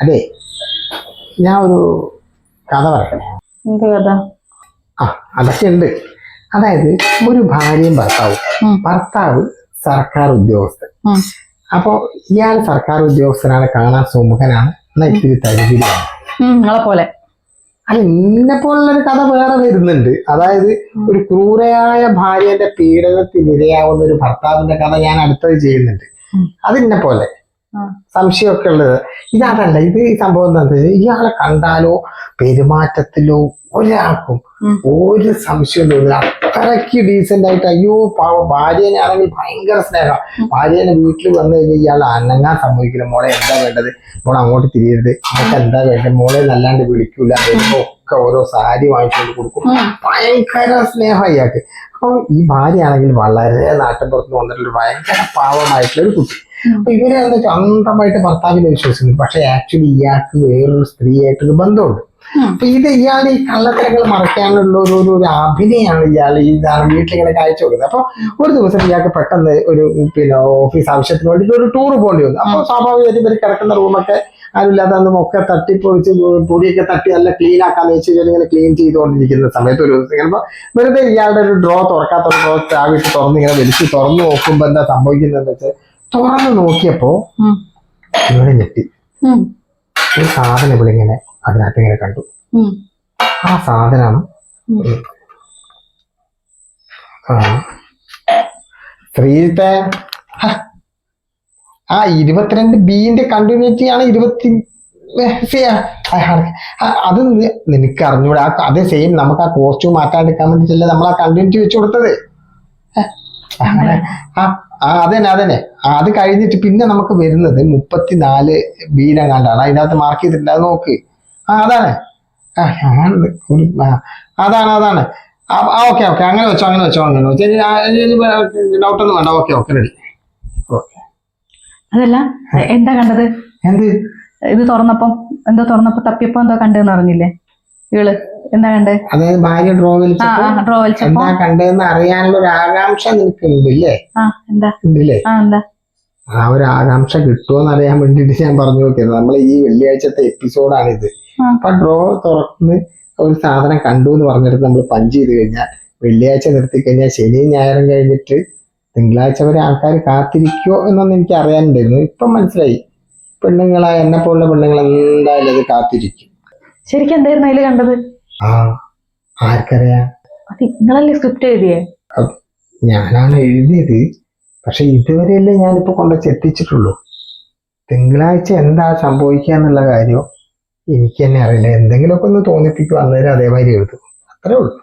അതെ. ഞാൻ ഒരു കഥ പറയണേ എന്ത് കഥ? ആ അതൊക്കെ ഉണ്ട്. അതായത് ഒരു ഭാര്യയും ഭർത്താവും. ഭർത്താവ് സർക്കാർ ഉദ്യോഗസ്ഥൻ. അപ്പോ ഇയാൾ സർക്കാർ ഉദ്യോഗസ്ഥനാണ് കാണാൻ സുമുഖനാണ് എന്നാൽ ഇത്തിരി നിങ്ങളെ പോലെ. അല്ല ഇന്നെ പോലുള്ളൊരു കഥ വേറെ വരുന്നുണ്ട്. അതായത് ഒരു ക്രൂരയായ ഭാര്യന്റെ പീഡനത്തിനിരയാവുന്ന ഒരു ഭർത്താവിന്റെ കഥ ഞാൻ അടുത്തത് ചെയ്യുന്നുണ്ട്. അതിന്നെ പോലെ. സംശയമൊക്കെ ഉള്ളത്. ഇതാണല്ല ഇത് ഈ സംഭവം എന്താ ഇയാളെ കണ്ടാലോ പെരുമാറ്റത്തിലോ ഒരാൾക്കും ഒരു സംശയം തോന്നില്ല. അത്രയ്ക്ക് ഡീസെന്റ് ആയിട്ട് അയ്യോ പാവ ഭാര്യനെ ആണെങ്കിൽ ഭയങ്കര സ്നേഹം. ഭാര്യനെ വീട്ടിൽ വന്നു കഴിഞ്ഞാൽ ഇയാൾ അനങ്ങാൻ സമ്മതിക്കില്ല. മോളെ എന്താ വേണ്ടത്? മോളെ അങ്ങോട്ട് തിരിയരുത്. അവർക്ക് എന്താ വേണ്ടത്? മോളെ നല്ലാണ്ട് വിളിക്കൂല. വരുമ്പോ ഒക്കെ ഓരോ സാരി വാങ്ങിച്ചുകൊണ്ട് കൊടുക്കും. ഭയങ്കര സ്നേഹം ഇയാൾക്ക്. അപ്പൊ ഈ ഭാര്യയാണെങ്കിൽ വളരെ നാട്ടിൻപുറത്ത് വന്നിട്ടുള്ള ഭയങ്കര പാവമായിട്ടുള്ള ഒരു കുട്ടി. അപ്പൊ ഇവരവിടെ അന്ധമായിട്ട് ഭർത്താവിനെ വിശ്വസിക്കുന്നു. പക്ഷെ ആക്ച്വലി ഇയാൾക്ക് വേറൊരു സ്ത്രീയായിട്ടൊരു ബന്ധമുണ്ട്. അപ്പൊ ഇത് ഇയാൾ ഈ കള്ളത്തരങ്ങൾ മറയ്ക്കാനുള്ള ഒരു ഒരു അഭിനയാണ് ഇയാൾ ഈ വീട്ടിലിങ്ങനെ കാഴ്ച കൊടുക്കുന്നത്. അപ്പൊ ഒരു ദിവസം ഇയാൾക്ക് പെട്ടെന്ന് ഒരു പിന്നെ ഓഫീസ് ആവശ്യത്തിന് വേണ്ടിയിട്ട് ഒരു ടൂർ പോകേണ്ടി വന്നു. അപ്പൊ സ്വാഭാവികമായിട്ടും ഇവർ കിടക്കുന്ന റൂമൊക്കെ ആരുമില്ലാതെ ഒക്കെ തട്ടിപ്പൊളിച്ച് പൊടിയൊക്കെ തട്ടി നല്ല ക്ലീൻ ആക്കാന്ന് വെച്ച് കഴിഞ്ഞാൽ ഇങ്ങനെ ക്ലീൻ ചെയ്തുകൊണ്ടിരിക്കുന്ന സമയത്ത് ഒരു ദിവസം ഇപ്പൊ വെറുതെ ഇയാളുടെ ഒരു ഡ്രോ തുറക്കാത്ത ഡ്രോ ചാവിട്ട് തുറന്ന് ഇങ്ങനെ വലിച്ച് തുറന്ന് നോക്കുമ്പോ എന്താ സംഭവിക്കുന്നതെന്ന് വെച്ചാൽ തുറന്ന് നോക്കിയപ്പോ ഇവിടെ ഞെട്ടി. ഒരു സാധനം ഇവിടെ ഇങ്ങനെ അതിനകത്ത് ഇങ്ങനെ കണ്ടു ആ. സാധനം. സ്ത്രീത്തെ. ആ ഇരുപത്തിരണ്ട് ബിന്റെ കണ്ടിന്യൂറ്റി ആണ്. ഇരുപത്തി അത് നിനക്ക് അറിഞ്ഞൂടെ. അതേ സെയിം നമുക്ക് ആ കോസ്റ്റ്യൂം മാറ്റാണ്ടിരിക്കാൻ വേണ്ടിട്ടല്ലേ നമ്മൾ ആ കണ്ടിന്യൂറ്റി വെച്ചു കൊടുത്തത്. അങ്ങനെ. ആ ആ അതന്നെ അതന്നെ. അത് കഴിഞ്ഞിട്ട് പിന്നെ നമുക്ക് വരുന്നത് മുപ്പത്തിനാല് ബീനങ്ങാണ്ടാണ്. അതിനകത്ത് മാർക്ക് ചെയ്തിട്ടുണ്ട് അത് നോക്ക്. ആ അതാണ്. ആ അതാണ് അതാണ്. ആ ഓക്കെ ഓക്കെ. അങ്ങനെ വെച്ചോ അങ്ങനെ വെച്ചോ അങ്ങനെ വെച്ചോ. ഡൗട്ടൊന്നും വേണ്ട. ഓക്കെ ഓക്കെ റെഡി ഓക്കെ അതല്ല എന്താ കണ്ടത്? എന്ത്? ഇത് തുറന്നപ്പം എന്തോ തുറന്നപ്പോ തപ്പിയപ്പോ എന്തോ കണ്ടെന്ന് അറിഞ്ഞില്ലേ? ഇവൾ. എന്താ കണ്ടേ? അതായത് ഭാര്യ ഡ്രോ ഡ്രോ എന്താ കണ്ടതെന്ന് അറിയാനുള്ള ഒരു ആകാംക്ഷ എന്താ? ഉണ്ടല്ലേ ആ ഒരു ആകാംക്ഷ കിട്ടുമോന്ന് അറിയാൻ വേണ്ടിട്ട് ഞാൻ പറഞ്ഞു നോക്കിയത്. നമ്മൾ ഈ വെള്ളിയാഴ്ചത്തെ എപ്പിസോഡാണിത്. ആ. അപ്പൊ ഡ്രോ തുറന്ന് ഒരു സാധനം കണ്ടു എന്ന് പറഞ്ഞിട്ട് നമ്മൾ പഞ്ച് ചെയ്ത് കഴിഞ്ഞാൽ വെള്ളിയാഴ്ച നിർത്തി കഴിഞ്ഞാൽ ശനിയും ഞായറും കഴിഞ്ഞിട്ട് തിങ്കളാഴ്ച വരെ ആൾക്കാർ കാത്തിരിക്കുമോ എന്നൊന്നും എനിക്ക് അറിയാനുണ്ടായിരുന്നു. ഇപ്പം മനസ്സിലായി. പെണ്ണുങ്ങളായ എന്നെ പോലുള്ള പെണ്ണുങ്ങൾ എന്തായാലും അത് കാത്തിരിക്കും. ശരിക്കും എന്തായിരുന്നു അതിൽ കണ്ടത്? ആ ആർക്കറിയാം? നിങ്ങളല്ലേ സ്ക്രിപ്റ്റ് എഴുതിയേ? ഞാനാണ് എഴുതിയത്. പക്ഷെ ഇതുവരെയല്ലേ ഞാനിപ്പോ കൊണ്ടുവച്ച് എത്തിച്ചിട്ടുള്ളൂ തിങ്കളാഴ്ച എന്താ സംഭവിക്കുക എന്നുള്ള കാര്യം എനിക്ക് തന്നെ അറിയില്ല. എന്തെങ്കിലുമൊക്കെ ഒന്ന് തോന്നിപ്പിക്കും അന്നേരം അതേമാതിരി എഴുതും. അത്രേ ഉള്ളൂ.